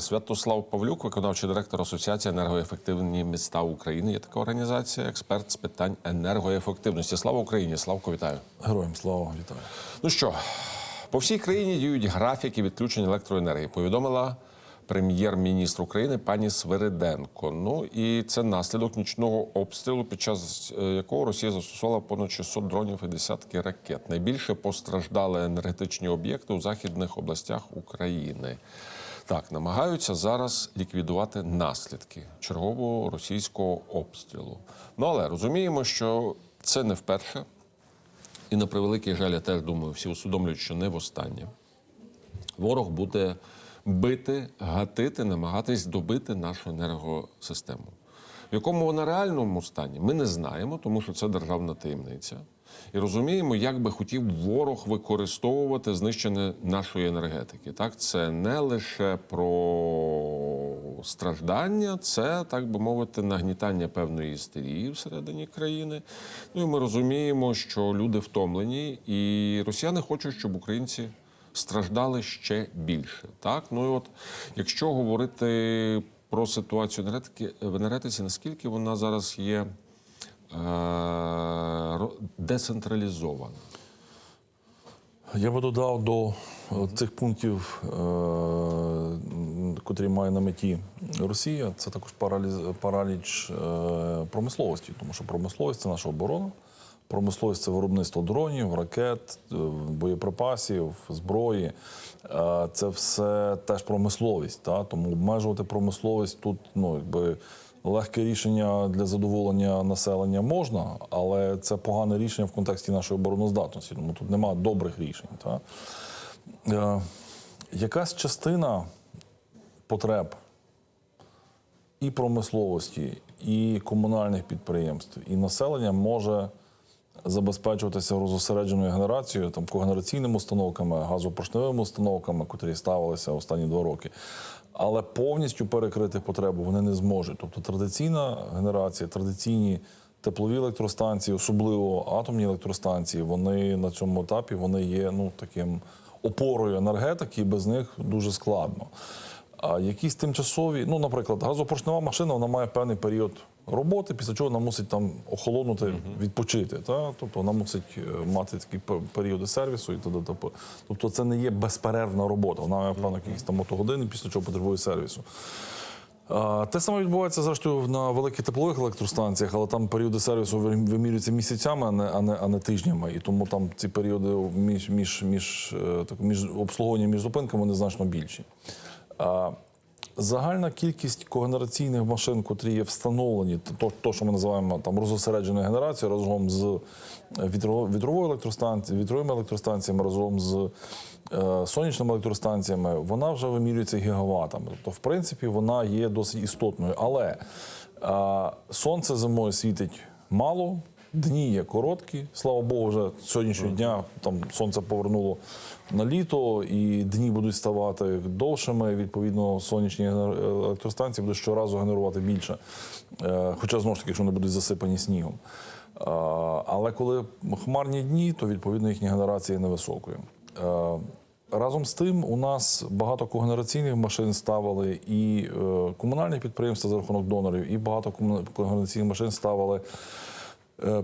Святослав Павлюк, виконавчий директор Асоціації енергоефективні міста України. Є така організація, експерт з питань енергоефективності. Слава Україні! Славко, вітаю! Героям слава вітаю. Ну що, по всій країні діють графіки відключень електроенергії. Повідомила прем'єр-міністр України пані Свириденко. Ну і це наслідок нічного обстрілу, під час е, якого Росія застосувала понад 600 дронів і десятки ракет. Найбільше постраждали енергетичні об'єкти у західних областях України. Так, намагаються зараз ліквідувати наслідки чергового російського обстрілу. Ну але розуміємо, що це не вперше. І на превеликий жаль, я теж думаю, всі усвідомлюють, що не востаннє. Ворог буде бити, гатити, намагатись добити нашу енергосистему. В якому вона реальному стані, ми не знаємо, тому що це державна таємниця. І розуміємо, як би хотів ворог використовувати знищення нашої енергетики. Так, це не лише про страждання, це, так би мовити, нагнітання певної істерії всередині країни. Ну і ми розуміємо, що люди втомлені, і росіяни хочуть, щоб українці страждали ще більше. Так, ну і от якщо говорити про ситуацію енергетики в енергетиці, наскільки вона зараз є е, децентралізована? Я би додав до е, цих пунктів, е, котрі має на меті Росія, це також параліч промисловості, тому що промисловість це наша оборона. Промисловість це виробництво дронів, ракет, е, боєприпасів, зброї. Е, Це все теж промисловість. Та? Тому обмежувати промисловість тут ну, якби, легке рішення для задоволення населення можна, але це погане рішення в контексті нашої обороноздатності. Тому тут немає добрих рішень. Та? Е, якась частина потреб і промисловості, і комунальних підприємств, і населення може забезпечуватися розосередженою генерацією, там когенераційними установками, газопоршневими установками, котрі ставилися останні два роки. Але повністю перекрити потребу вони не зможуть. Тобто традиційна генерація, традиційні теплові електростанції, особливо атомні електростанції, вони на цьому етапі вони є ну таким опорою енергетики, і без них дуже складно. А якісь тимчасові, ну, наприклад, газопоршнева машина вона має певний період роботи, після чого вона мусить там охолонути, відпочити. Та? Тобто вона мусить е, мати такі періоди сервісу і т.д. Тобто це не є безперервна робота. Вона має певно якісь там мотогодини, після чого потребує сервісу. Те саме відбувається зрештою на великих теплових електростанціях, але там періоди сервісу вимірюються місяцями, а не, а не, а не тижнями. І тому там ці періоди між, між, між, е, так, між обслуговуванням між зупинками вони значно більші. Загальна кількість когенераційних машин, котрі є встановлені, то, то що ми називаємо там розосередженою генерацією, разом з вітро- вітровою електростанцією, вітровими електростанціями, разом з е, сонячними електростанціями, вона вже вимірюється гігаватами. Тобто, в принципі, вона є досить істотною. Але е, сонце зимою світить мало. Дні є короткі, слава Богу, вже сьогоднішнього дня там сонце повернуло на літо, і дні будуть ставати довшими. Відповідно, сонячні електростанції будуть щоразу генерувати більше. Е, Хоча знову ж таки, якщо вони будуть засипані снігом. Е, Але коли хмарні дні, то відповідно їхня генерація є невисокою. Е, Разом з тим, у нас багато когенераційних машин ставили і комунальні підприємства за рахунок донорів, і багато когенераційних машин ставили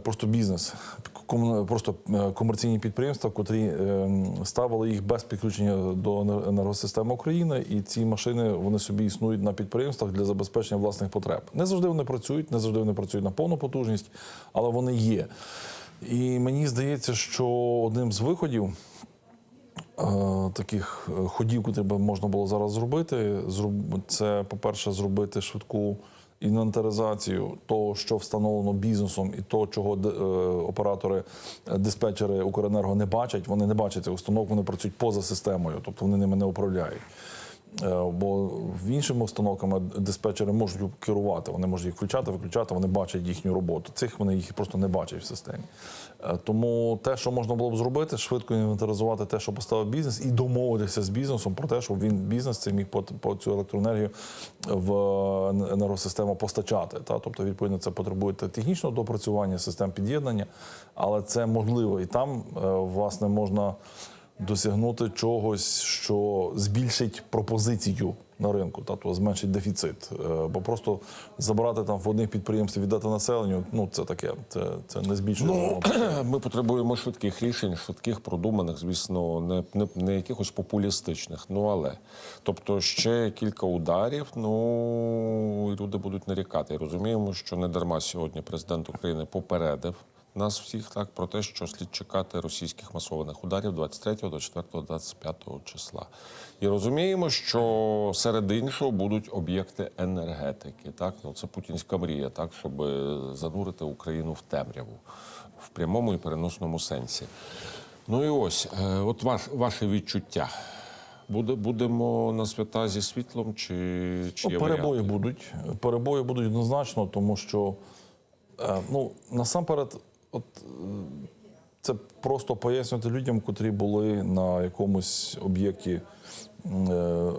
просто бізнес, просто е, комерційні підприємства, котрі е, ставили їх без підключення до енергосистеми України, і ці машини вони собі існують на підприємствах для забезпечення власних потреб. Не завжди вони працюють, не завжди вони працюють на повну потужність, але вони є. І мені здається, що одним з виходів е, таких е, ходів, які би можна було зараз зробити, це, по-перше, зробити швидку інвентаризацію того, що встановлено бізнесом, і того, чого е, оператори, е, диспетчери Укренерго не бачать. Вони не бачать цих установок, вони працюють поза системою, тобто вони ними не управляють. Е, Бо в іншими установками диспетчери можуть керувати, вони можуть їх включати, виключати, вони бачать їхню роботу. Цих вони їх просто не бачать в системі. Е, Тому те, що можна було б зробити, швидко інвентаризувати те, що поставив бізнес, і домовитися з бізнесом про те, щоб він бізнес цей міг по, по цю електроенергію в енергосистему постачати. Та? Тобто, відповідно, це потребує технічного допрацювання, систем під'єднання, але це можливо. І там, е, власне, можна досягнути чогось, що збільшить пропозицію на ринку, та то зменшить дефіцит. Е, Бо просто забрати там в одних підприємств віддати населенню, ну це таке, це, це не збільшує. Ну, ми потребуємо швидких рішень, швидких, продуманих, звісно, не, не, не якихось популістичних. Ну але тобто ще кілька ударів. Ну і люди будуть нарікати. Розуміємо, що не дарма сьогодні президент України попередив. Нас всіх так про те, що слід чекати російських масованих ударів 23, 24, 25 числа. І розуміємо, що серед іншого будуть об'єкти енергетики. Так, ну це путінська мрія, так щоб занурити Україну в темряву в прямому і переносному сенсі. Ну і ось, е, от ваш, ваше відчуття. Буде, будемо на свята зі світлом чи, чи Ну, є перебої варіанти? будуть. Перебої будуть однозначно, тому що е, ну, насамперед, от е, це просто пояснювати людям, котрі були на якомусь об'єкті е,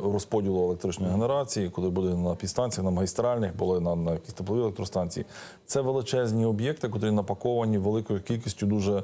розподілу електричної генерації, коли були на підстанціях, на магістральних, були на, на якісь теплові електростанції. Це величезні об'єкти, котрі напаковані великою кількістю дуже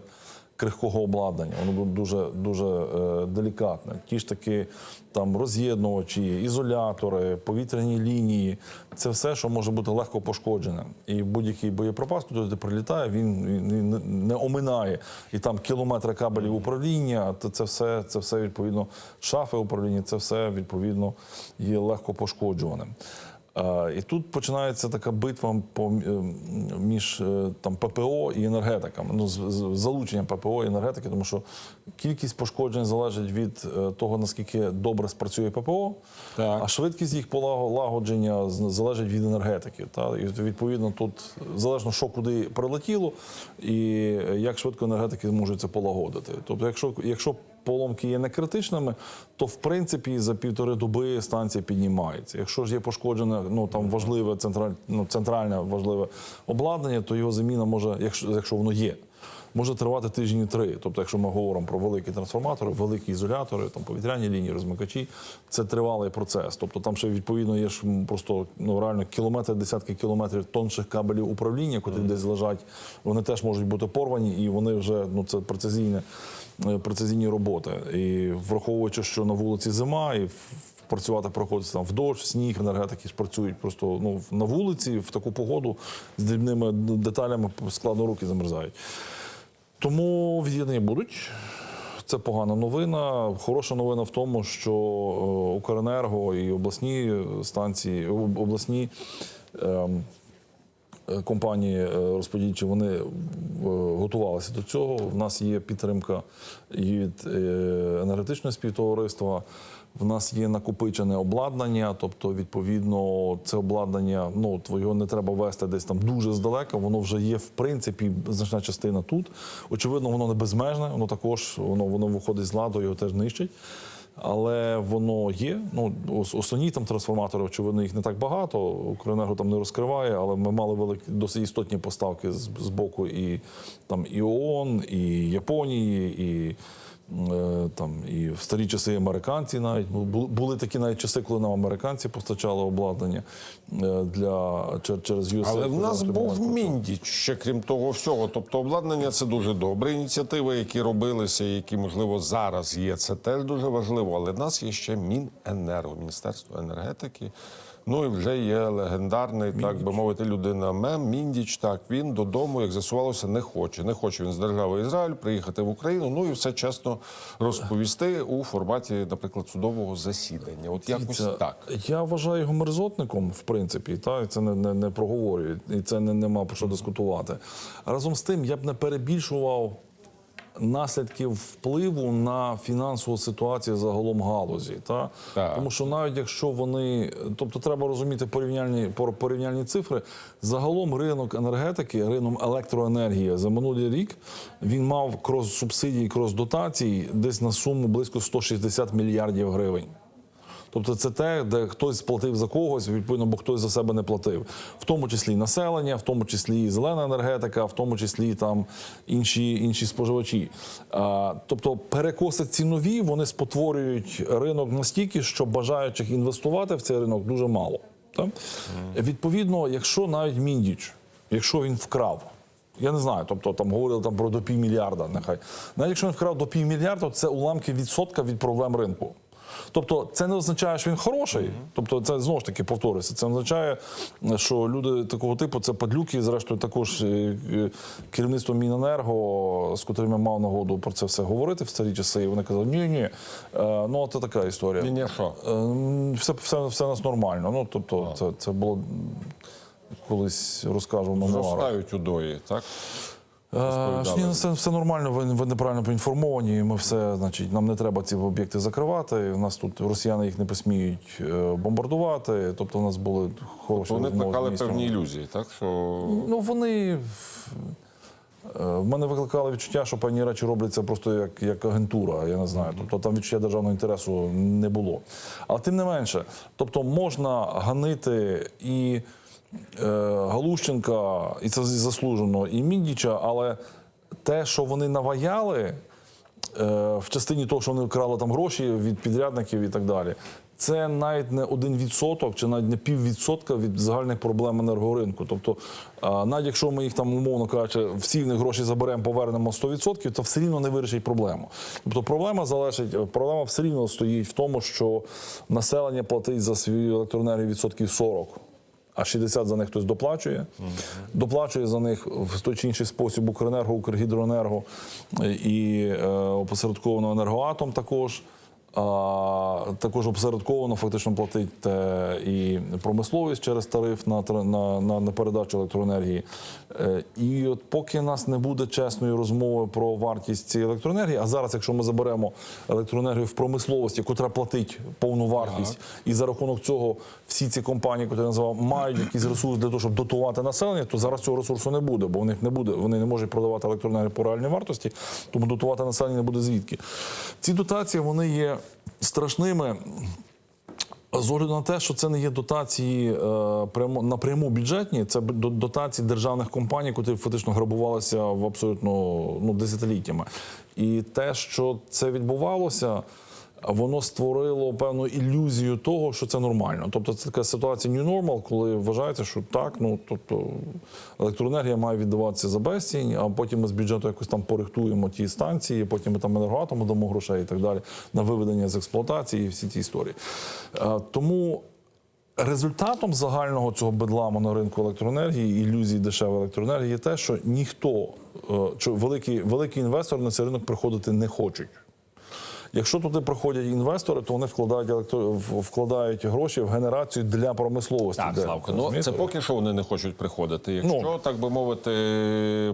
крихкого обладнання. Воно було дуже дуже е, делікатне. Ті ж таки там роз'єднувачі, ізолятори, повітряні лінії це все, що може бути легко пошкоджене. І будь-який боєприпас, туди прилітає, він, він, не оминає. І там кілометри кабелів управління, то це все, це все відповідно шафи управління, це все відповідно є легко пошкоджуваним. І тут починається така битва е, між е, там ППО і енергетиками. Ну, з, з залученням ППО і енергетики, тому що кількість пошкоджень залежить від е, того, наскільки добре спрацює ППО, Так. а швидкість їх полагодження залежить від енергетики. Та? І відповідно тут залежно, що куди прилетіло, і як швидко енергетики можуть це полагодити. Тобто, якщо, якщо поломки є не критичними, то в принципі за півтори доби станція піднімається. Якщо ж є пошкоджене, ну там важливе централь, ну, центральне важливе обладнання, то його заміна може, якщо, якщо воно є. Може тривати тижні три. Тобто, якщо ми говоримо про великі трансформатори, великі ізолятори, там повітряні лінії, розмикачі, це тривалий процес. Тобто там ще відповідно є ж просто ну реально кілометри, десятки кілометрів тонших кабелів управління, котрі десь лежать. Вони теж можуть бути порвані, і вони вже ну це прецизійне е, прецизійні роботи. І враховуючи, що на вулиці зима і працювати приходиться там в дощ, сніг, енергетики працюють просто ну на вулиці в таку погоду з дрібними деталями складно руки замерзають. Тому війни будуть. Це погана новина. Хороша новина в тому, що е, Укренерго і обласні станції, обласні ем, компанії е, розподільчі, вони е, готувалися до цього. В нас є підтримка від е, енергетичного співтовариства. В нас є накопичене обладнання, тобто, відповідно, це обладнання, ну його не треба вести десь там дуже здалека. Воно вже є, в принципі, значна частина тут. Очевидно, воно не безмежне, воно також воно, воно виходить з ладу, його теж нищить. Але воно є. Ну основні там трансформатори, очевидно, їх не так багато. Укренерго там не розкриває, але ми мали великі досить істотні поставки з, з боку і там і ООН, і Японії, і. Е, Там і в старі часи американці навіть бу- були, були такі навіть часи, коли нам американці постачали обладнання е, для чер- через USAID. Але в нас був «Тримай міндіч ще крім того всього. Тобто обладнання це дуже добре. Ініціативи, які робилися, які можливо зараз є, це теж дуже важливо. Але в нас є ще Міненерго, Міністерство енергетики. Ну і вже є легендарний, так би мовити, людина мем Міндіч. Так він додому, як з'ясувалося, не хоче. Не хоче він з держави Ізраїль приїхати в Україну. Ну і все чесно розповісти у форматі, наприклад, судового засідання. От якось Дивіться, так. Я вважаю його мерзотником, в принципі, та це не, не, не проговорюють, і це не, нема про що дискутувати. Разом з тим, я б не перебільшував наслідків впливу на фінансову ситуацію загалом галузі. Та? Так. Тому що навіть якщо вони, тобто треба розуміти порівняльні, пор- порівняльні цифри, загалом ринок енергетики, ринок електроенергії за минулий рік він мав крос субсидії крос дотацій десь на суму близько 160 мільярдів гривень. Тобто це те, де хтось платив за когось, відповідно, бо хтось за себе не платив, в тому числі і населення, в тому числі і зелена енергетика, в тому числі і там інші, інші споживачі. А, тобто перекоси цінові вони спотворюють ринок настільки, що бажаючих інвестувати в цей ринок дуже мало. Так? Відповідно, якщо навіть міндіч, якщо він вкрав. Я не знаю, тобто там говорили там про до півмільярда, нехай. Навіть якщо він вкрав до півмільярда, це уламки відсотка від проблем ринку. Тобто, це не означає, що він хороший. Тобто, це знову ж таки повторюється. Це означає, що люди такого типу це падлюки. Зрештою, також е, е, керівництво Міненерго, з котрим я мав нагоду про це все говорити в старі часи. І вони казали, ні, ні, ну це така історія. Ні, ні, що? Е, Все, все, все нас нормально. Ну, тобто, це, це було колись розкажу мемуарах. Зростають удої, так? Е, Ні, ну, це все нормально. Ви, ви неправильно поінформовані. Ми все, значить, нам не треба ці об'єкти закривати. У нас тут росіяни їх не посміють е, бомбардувати. Тобто, у нас були хороші Вони плекали певні ілюзії, так? Що Ну вони в- е, мене викликало відчуття, що певні речі робляться просто як, як агентура. Я не знаю. Тобто там відчуття державного інтересу не було. Але тим не менше, тобто можна ганити і Галущенка, і це заслужено, і Міндіча, але те, що вони наваяли е, в частині того, що вони вкрали там гроші від підрядників і так далі. Це навіть не один відсоток чи навіть не піввідсотка від загальних проблем енергоринку. Тобто, навіть якщо ми їх там, умовно кажучи, всі них гроші заберемо, повернемо 100%, то все рівно не вирішить проблему. Тобто проблема залежить, проблема все рівно стоїть в тому, що населення платить за свою електроенергію відсотків 40 а 60 за них хтось доплачує. Доплачує за них в той чи інший спосіб Укренерго, Укргідроенерго е, і е, опосередковано енергоатом також. А, також опосередковано фактично платить е, і промисловість через тариф на, на, на, на передачу електроенергії. Е, і от поки нас не буде чесної розмови про вартість цієї електроенергії, а зараз, якщо ми заберемо електроенергію в промисловості, котра платить повну вартість, і за рахунок цього всі ці компанії, які я назвав, мають якийсь ресурс для того, щоб дотувати населення, то зараз цього ресурсу не буде, бо в них не буде. Вони не можуть продавати електроенергію по реальній вартості, тому дотувати населення не буде звідки. Ці дотації вони є страшними. З огляду на те, що це не є дотації е, прямо напряму бюджетні, це дотації державних компаній, які фактично грабувалися в абсолютно ну, десятиліттями. І те, що це відбувалося, воно створило певну ілюзію того, що це нормально. Тобто це така ситуація new normal, коли вважається, що так, ну тобто електроенергія має віддаватися за безцінь, а потім ми з бюджету якось там порихтуємо ті станції, потім ми там енергоатому дамо грошей і так далі на виведення з експлуатації і всі ці історії. Е, Тому результатом загального цього бедламу на ринку електроенергії, ілюзії дешевої електроенергії є те, що ніхто, е, що великі, великі інвестори на цей ринок приходити не хочуть. Якщо туди приходять інвестори, то вони вкладають електро... вкладають гроші в генерацію для промисловості. Так, де, Славко, ну це поки що вони не хочуть приходити. Якщо, Ну. так би мовити,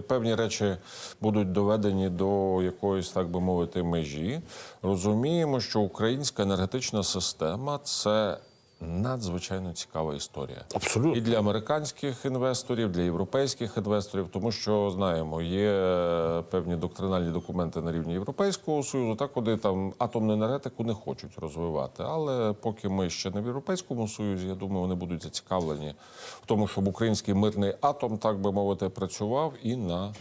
певні речі будуть доведені до якоїсь, так би мовити, межі, розуміємо, що українська енергетична система це надзвичайно цікава історія. Абсолютно. І для американських інвесторів, для європейських інвесторів, тому що знаємо, є певні доктринальні документи на рівні Європейського союзу, так куди там атомну енергетику не хочуть розвивати. Але поки ми ще не в Європейському Союзі, я думаю, вони будуть зацікавлені в тому, щоб український мирний атом, так би мовити, працював і на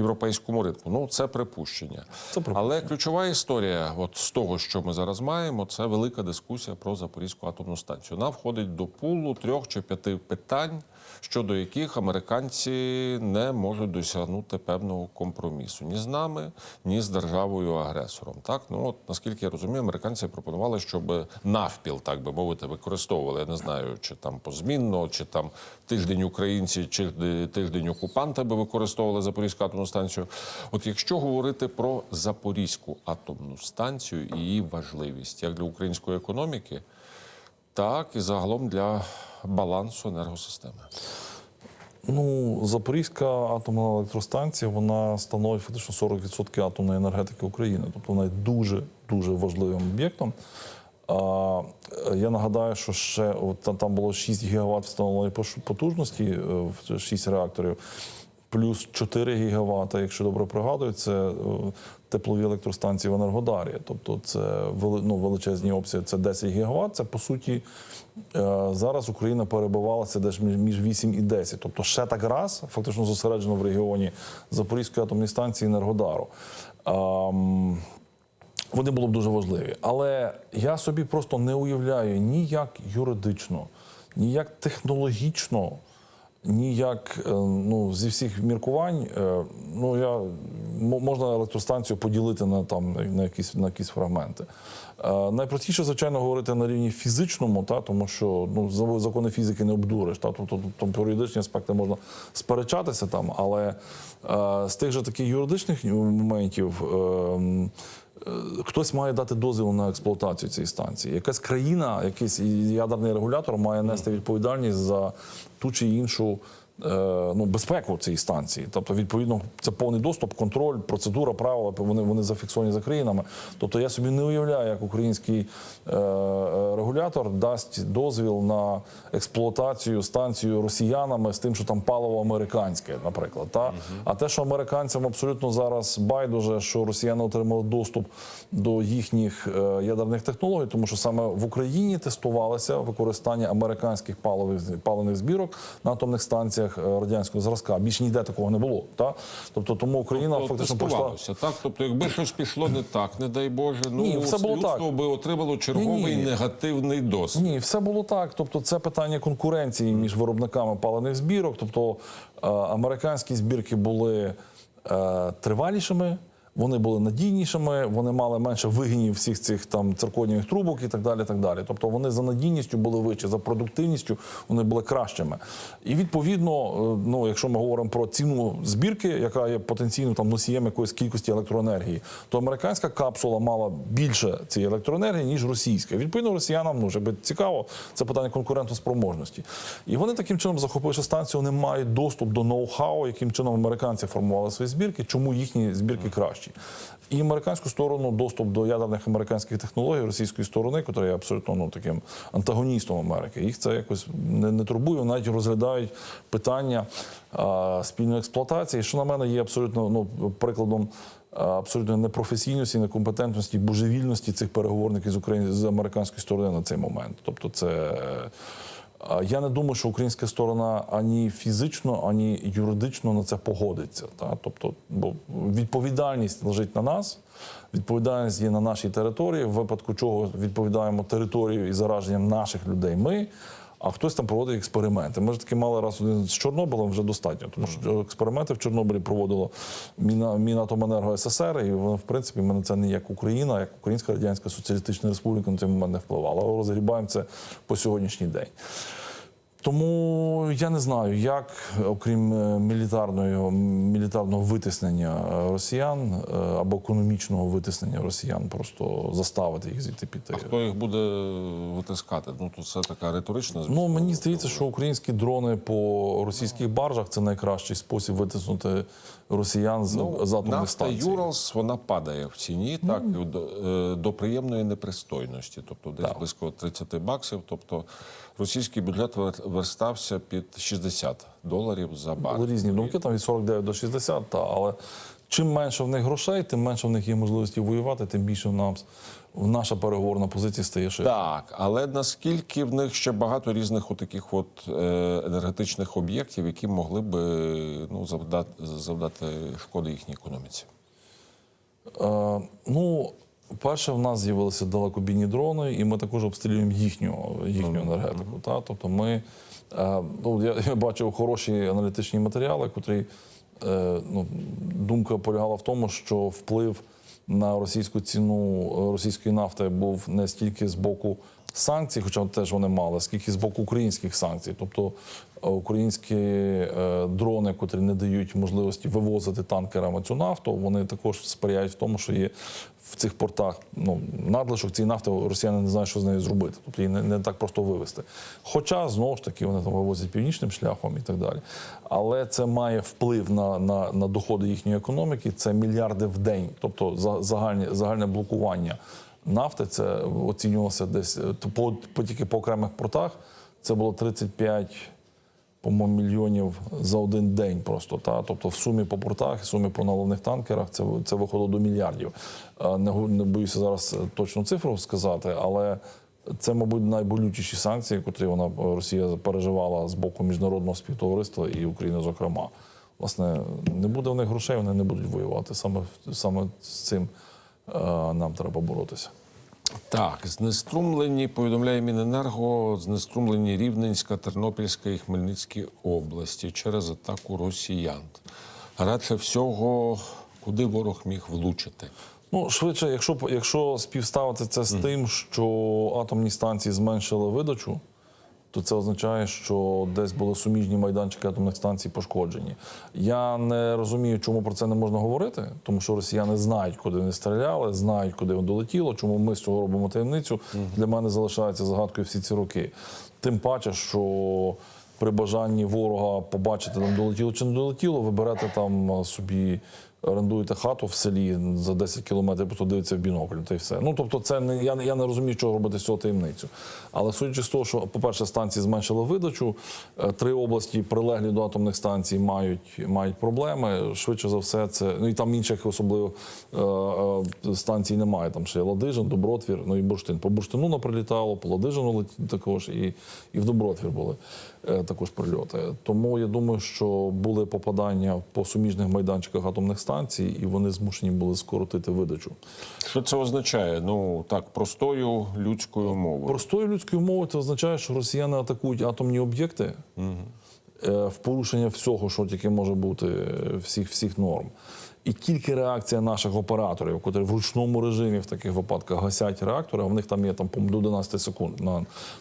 європейському ринку. Ну, це припущення. Це припущення. Але ключова історія, от з того, що ми зараз маємо, це велика дискусія про Запорізьку атомну станцію. Вона входить до пулу трьох чи п'яти питань, щодо яких американці не можуть досягнути певного компромісу ні з нами, ні з державою агресором. Так, ну от наскільки я розумію, американці пропонували, щоб навпіл, так би мовити, використовували. Я не знаю, чи там позмінно, чи там тиждень українці, чи тиждень окупанти би використовували Запорізьку атомну станцію. От якщо говорити про Запорізьку атомну станцію і її важливість як для української економіки, так і загалом для балансу енергосистеми. Ну, Запорізька атомна електростанція вона становить фактично 40% атомної енергетики України. Тобто вона є дуже дуже важливим об'єктом. Е, я нагадаю, що ще от, там було 6 гігават встановленої потужності, е, в 6 реакторів, плюс 4 гігавата, якщо добре пригадую, це теплові електростанції в Енергодарі. Тобто це ну, величезні обсяги, це 10 гігават. Це по суті е, зараз Україна перебувалася десь між 8 і 10. Тобто ще так раз, фактично зосереджено в регіоні Запорізької атомної станції Енергодару. Вони були б дуже важливі. Але я собі просто не уявляю ніяк юридично, ніяк технологічно ніяк е, ну, зі всіх міркувань, е, ну я можна електростанцію поділити на там на якісь на якісь фрагменти. Е, Найпростіше, звичайно, говорити на рівні фізичному, та тому що ну закони фізики не обдуриш. Та тобто там юридичні аспекти можна сперечатися там, але з тих же таких юридичних моментів. Е, Хтось має дати дозвіл на експлуатацію цієї станції. Якась країна, якийсь ядерний регулятор має нести відповідальність за ту чи іншу е, ну, безпеку цієї станції. Тобто, відповідно, це повний доступ, контроль, процедура, правила. Вони, вони зафіксовані за країнами. Тобто я собі не уявляю, як український е, е, регулятор дасть дозвіл на експлуатацію станцію росіянами з тим, що там паливо американське, наприклад. Та? А те, що американцям абсолютно зараз байдуже, що росіяни отримали доступ до їхніх е, ядерних технологій, тому що саме в Україні тестувалося використання американських паливих паливних збірок на атомних станціях е, радянського зразка. Більше ніде такого не було. Та? Тобто тому Україна Тобто фактично пройшла... так? Тобто, якби щось пішло не так, не дай Боже, ну Ні, все було людство так. би отримало черговий Ні-ні. негативний досвід. Ні, все було так. Тобто, це питання конкуренції між виробниками палених збірок. Тобто е, американські збірки були е, тривалішими. Вони були надійнішими, вони мали менше вигинів всіх цих там цирконієвих трубок і так далі. так далі. Тобто вони за надійністю були вищі, за продуктивністю вони були кращими. І відповідно, е, ну якщо ми говоримо про ціну збірки, яка є потенційно там носієм якоїсь кількості електроенергії, то американська капсула мала більше цієї електроенергії, ніж російська. Відповідно, росіянам ну вже би цікаво, це питання конкурентоспроможності. І вони таким чином, захопивши станцію, вони мають доступ до ноу-хау, яким чином американці формували свої збірки, чому їхні збірки кращі. І американську сторону доступ до ядерних американських технологій російської сторони, яка є абсолютно ну, таким антагоністом Америки. Їх це якось не, не турбує, навіть розглядають питання а, спільної експлуатації, що на мене є абсолютно ну, прикладом. Абсолютно непрофесійності, некомпетентності, божевільності цих переговорників з України з американської сторони на цей момент. Тобто, це Я не думаю, що українська сторона ані фізично, ані юридично на це погодиться. Та? Тобто, бо відповідальність лежить на нас, відповідальність є на нашій території, в випадку чого відповідаємо територію і зараженням наших людей. Ми. А хтось там проводить експерименти. Ми ж таки мали раз один з Чорнобилем вже достатньо, тому що експерименти в Чорнобилі проводило Міна, Мінатоменерго СССР, і воно, в принципі, мене це не як Україна, як Українська Радянська Соціалістична Республіка на цей момент не впливала. Але розгрібаємо це по сьогоднішній день. Тому я не знаю, як, окрім е, мілітарної, мілітарного витиснення е, росіян е, або економічного витиснення росіян, просто заставити їх звідти піти. А хто їх буде витискати? Ну то це така риторична Ну мені здається, що українські дрони по російських баржах це найкращий спосіб витиснути росіян з, з атомних Ну, Нафта. Юралс вона падає в ціні так і до, до приємної непристойності, тобто десь Так. близько 30 баксів. Тобто російський бюджет верстався під 60 доларів за Були бар. різні думки, там від 49 до 60, та, але чим менше в них грошей, тим менше в них є можливості воювати, тим більше в нас наша переговорна позиція стає ширше. Так, але наскільки в них ще багато різних таких от е, енергетичних об'єктів, які могли би ну завдати завдати шкоди їхній економіці? Е, ну, перше, в нас з'явилися далекобійні дрони, і ми також обстрілюємо їхню, їхню енергетику. Та? Тобто ми, е, ну, я, я бачив хороші аналітичні матеріали, котрі е, ну, думка полягала в тому, що вплив на російську ціну е, російської нафти був не стільки з боку санкцій, хоча теж вони мали, скільки з боку українських санкцій. Тобто е, українські е, дрони, котрі не дають можливості вивозити танкерами цю нафту, вони також сприяють в тому, що є в цих портах ну, надлишок цієї нафти, росіяни не знають, що з нею зробити. Тобто її не, не так просто вивезти. Хоча знову ж таки вони там вивозять північним шляхом і так далі. Але це має вплив на, на, на доходи їхньої економіки. Це мільярди в день, тобто за- загальне, загальне блокування нафти. Це оцінювалося десь е, по, по тільки по окремих портах. Це було 35 по-моєму, мільйонів за один день просто. Та? Тобто в сумі по портах, в сумі по наливних танкерах це, це виходило до мільярдів. Е, Не, не боюся зараз е, точну цифру сказати, але це, мабуть, найболючіші санкції, котрі вона Росія переживала з боку міжнародного співтовариства і України, зокрема. Власне, не буде в них грошей, вони не будуть воювати. Саме, саме з цим нам треба боротися. Так, знеструмлені, повідомляє Міненерго, знеструмлені Рівненська, Тернопільська і Хмельницькі області через атаку росіян. Радше всього, куди ворог міг влучити? Ну, швидше, якщо, якщо співставити це з тим, що атомні станції зменшили видачу, то це означає, що десь були суміжні майданчики атомних станцій пошкоджені. Я не розумію, чому про це не можна говорити, тому що росіяни знають, куди вони стріляли, знають, куди воно долетіло. Чому ми з цього робимо таємницю? Для мене залишається загадкою всі ці роки. Тим паче, що при бажанні ворога побачити, там долетіло чи не долетіло, ви берете там собі. Орендуєте хату в селі за 10 кілометрів, просто дивиться в бінокль, та й все. Ну тобто, це не я, я не розумію, чого робити з цього таємницю. Але судячи з того, що, по-перше, станції зменшили видачу, е, три області прилеглі до атомних станцій мають, мають проблеми. Швидше за все, це ну і там інших особливо е, е, станцій немає. Там ще є Ладижин, Добротвір, ну і Бурштин. По Бурштину наприлітало, по Ладижину також, і, і в Добротвір були також прильоти. Тому я думаю, що були попадання по суміжних майданчиках атомних станцій, і вони змушені були скоротити видачу. Що це означає? Ну так, простою людською мовою. Простою людською мовою це означає, що росіяни атакують атомні об'єкти е, в порушення всього, що тільки може бути е, всіх, всіх норм. І тільки реакція наших операторів, котрі в ручному режимі в таких випадках гасять реактори, а в них там є там до 11 секунд.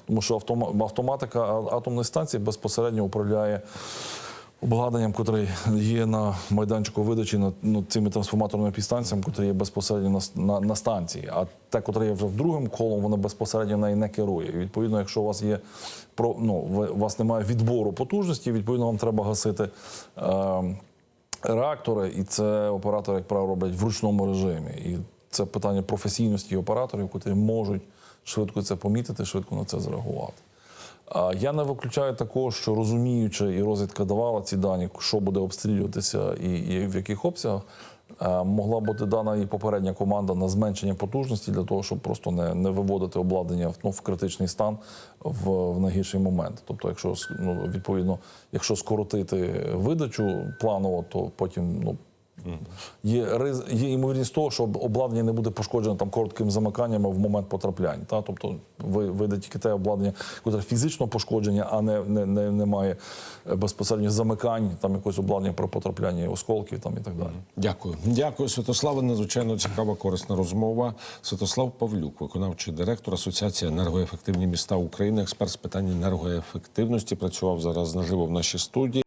Тому що автоматика атомної станції безпосередньо управляє обладнанням, котре є на майданчику видачі на ну, цими трансформаторними підстанціями, котрі є безпосередньо на, на, на станції. А те, котре є вже в другим колом, воно безпосередньо нею не керує. Відповідно, якщо у вас є про ну, у вас немає відбору потужності, відповідно, вам треба гасити. Е, реактори, і це оператори, як правило, роблять в ручному режимі. І це питання професійності операторів, які можуть швидко це помітити, швидко на це зреагувати. Я не виключаю такого, що розуміючи, і розвідка давала ці дані, що буде обстрілюватися і, і в яких обсягах, е, могла бути дана і попередня команда на зменшення потужності для того, щоб просто не, не виводити обладнання ну, в критичний стан в, в найгірший момент. Тобто, якщо ну, відповідно, якщо скоротити видачу планово, то потім ну. Є риз, є ймовірність того, що обладнання не буде пошкоджено там коротким замиканнями в момент потрапляння. Та? Тобто ви вийде тільки те обладнання, яке фізично пошкодження, а не, не, не, не має е, безпосередньо замикань, там якось обладнання при потрапляні осколків там, і так далі. Дякую. Дякую, Святославе. Надзвичайно цікава, корисна розмова. Святослав Павлюк, виконавчий директор Асоціації енергоефективні міста України, експерт з питань енергоефективності, працював зараз наживо в нашій студії.